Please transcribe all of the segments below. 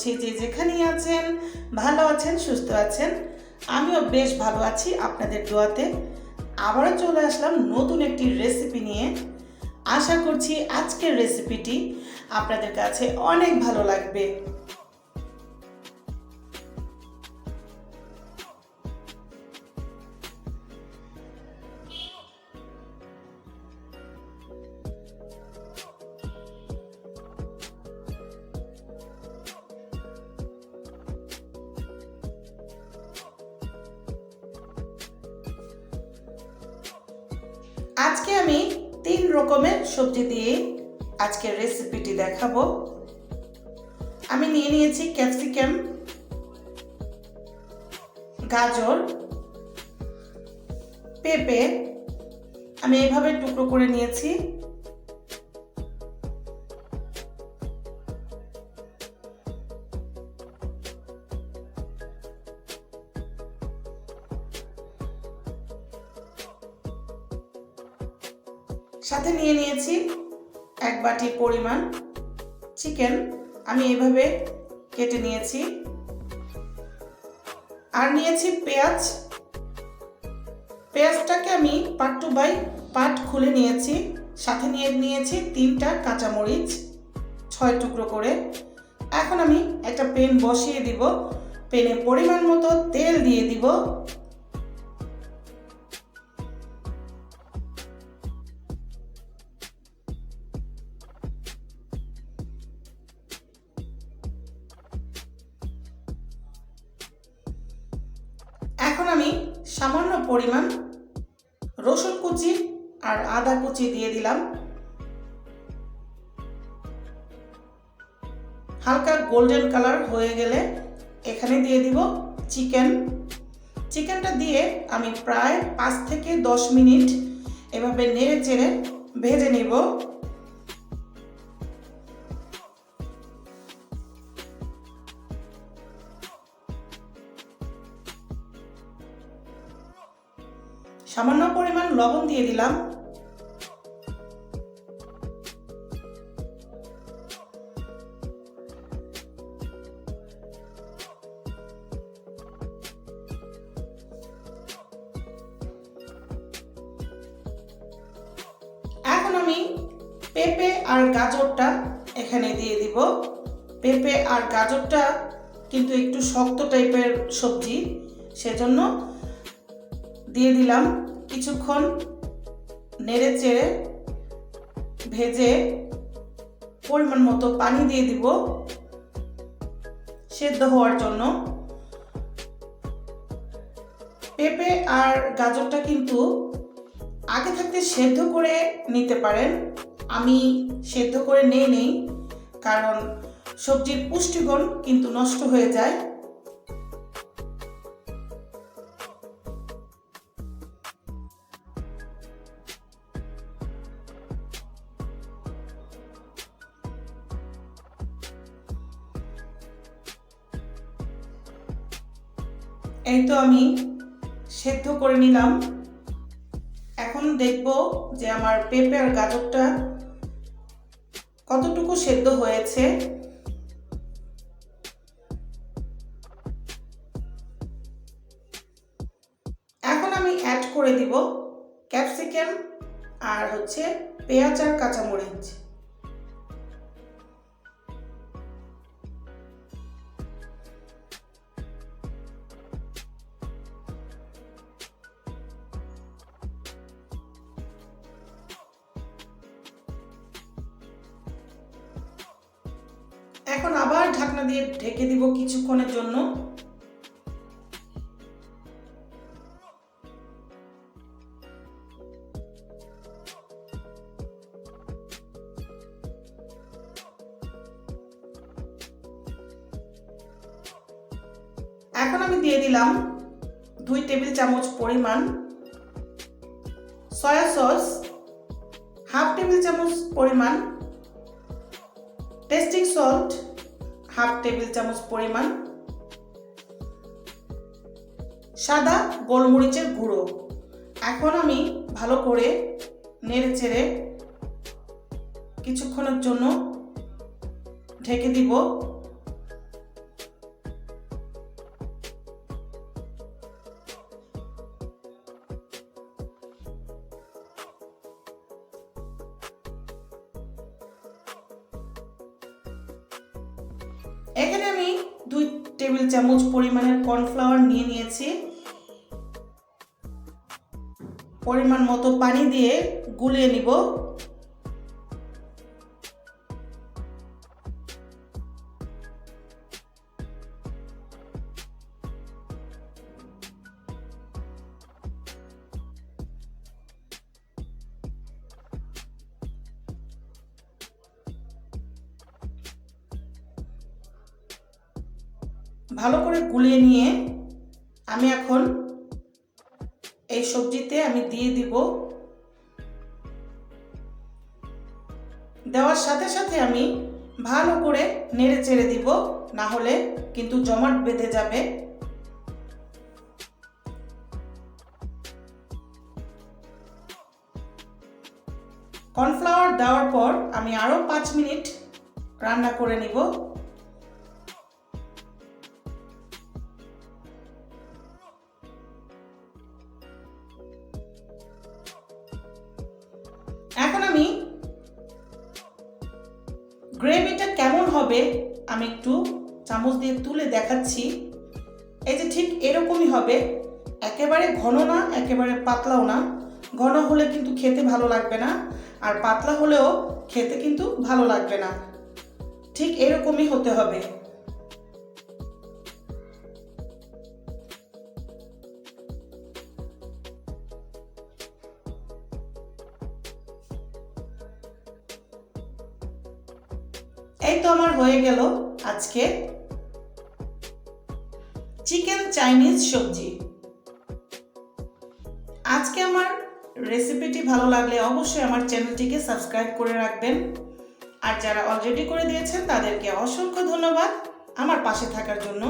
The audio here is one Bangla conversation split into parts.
করছি যে যেখানেই আছেন, ভালো আছেন, সুস্থ আছেন, আমিও বেশ ভালো আছি আপনাদের দোয়াতে। আবারও চলে আসলাম নতুন একটি রেসিপি নিয়ে। আশা করছি আজকের রেসিপিটি আপনাদের কাছে অনেক ভালো লাগবে। আজকে আমি তিন রকমের সবজি দিয়ে আজকের রেসিপিটি দেখাবো। আমি নিয়ে নিয়েছি ক্যাপসিকাম গাজর, পেঁপে। আমি এইভাবে টুকরো করে নিয়েছি। সাথে নিয়ে নিয়েছি এক বাটি পরিমাণ চিকেন। আমি এইভাবে কেটে নিয়েছি। আর নিয়েছি পেঁয়াজ। পেঁয়াজটাকে আমি পাট টু বাই পাট খুলে নিয়েছি। সাথে নিয়ে নিয়েছি তিনটা কাঁচামরিচ, ছয় টুকরো করে। এখন আমি একটা পেন বসিয়ে দিব। পেনে পরিমাণ মতো তেল দিয়ে দিব। সামান্য পরিমাণ রসুন কুচি আর আদা কুচি দিয়ে দিলাম। হালকা গোল্ডেন কালার হয়ে গেলে এখানে দিয়ে দিব চিকেন। চিকেনটা দিয়ে আমি প্রায় পাঁচ থেকে দশ মিনিট এভাবে নেড়ে চেড়ে ভেজে নেব। সামান্য পরিমাণ লবণ দিয়ে দিলাম। এখন আমি পেঁপে আর গাজরটা এখানে দিয়ে দিব। পেঁপে আর গাজরটা কিন্তু একটু শক্ত টাইপের সবজি, সেজন্য দিয়ে দিলাম। কিছুক্ষণ নেড়ে চেড়ে ভেজে পরিমাণ মতো পানি দিয়ে দিব সেদ্ধ হওয়ার জন্য। পেঁপে আর গাজরটা কিন্তু আগে থাকতে সেদ্ধ করে নিতে পারেন। আমি সেদ্ধ করে নেই নেই, কারণ সবজির পুষ্টিগুণ কিন্তু নষ্ট হয়ে যায়। এই তো আমি সেদ্ধ করে নিলাম। এখন দেখব যে আমার পেঁপে আর গাজরটা কতটুকু সেদ্ধ হয়েছে। এখন আমি অ্যাড করে দিব ক্যাপসিকাম আর হচ্ছে পেঁয়াজ আর কাঁচামরিচ। এখন আবার ঢাকনা দিয়ে ঢেকে দিব কিছুক্ষণের জন্য। এখন আমি দিয়ে দিলাম দুই টেবিল চামচ পরিমাণ সয়া সস, হাফ টেবিল চামচ পরিমাণ টেস্টিং সল্ট হাফ টেবিল চামচ পরিমাণ। সাদা গোলমরিচের গুঁড়ো। এখন আমি ভালো করে নেড়ে চেড়ে কিছুক্ষণের জন্য ঢেকে দিব। এখানে আমি দুই টেবিল চামচ পরিমাণের কর্নফ্লাওয়ার নিয়ে নিয়েছি। পরিমাণ মতো পানি দিয়ে গুলিয়ে নিব। ভালো করে গুলিয়ে নিয়ে আমি এখন এই সবজিতে আমি দিয়ে দিব। দেওয়ার সাথে সাথে আমি ভালো করে নেড়ে চেড়ে দিব, না হলে কিন্তু জমাট বেঁধে যাবে। কর্নফ্লাওয়ার দেওয়ার পর আমি আরও পাঁচ মিনিট রান্না করে নিব। হবে, আমি একটু চামচ দিয়ে তুলে দেখাচ্ছি। এই যে ঠিক এরকমই হবে। একেবারে ঘন না, একেবারে পাতলাও না। ঘন হলে কিন্তু খেতে ভালো লাগবে না, আর পাতলা হলেও খেতে কিন্তু ভালো লাগবে না। ঠিক এরকমই হতে হবে। এই তো আমার হয়ে গেল আজকে চিকেন চাইনিজ সবজি। আজকে আমার রেসিপিটি ভালো লাগলে অবশ্যই আমার চ্যানেলটিকে সাবস্ক্রাইব করে রাখবেন। আর যারা অলরেডি করে দিয়েছেন, তাদেরকে অসংখ্য ধন্যবাদ আমার পাশে থাকার জন্য।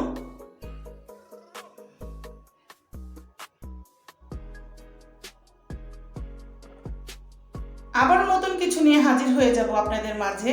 আবার নতুন কিছু নিয়ে হাজির হয়ে যাব আপনাদের মাঝে।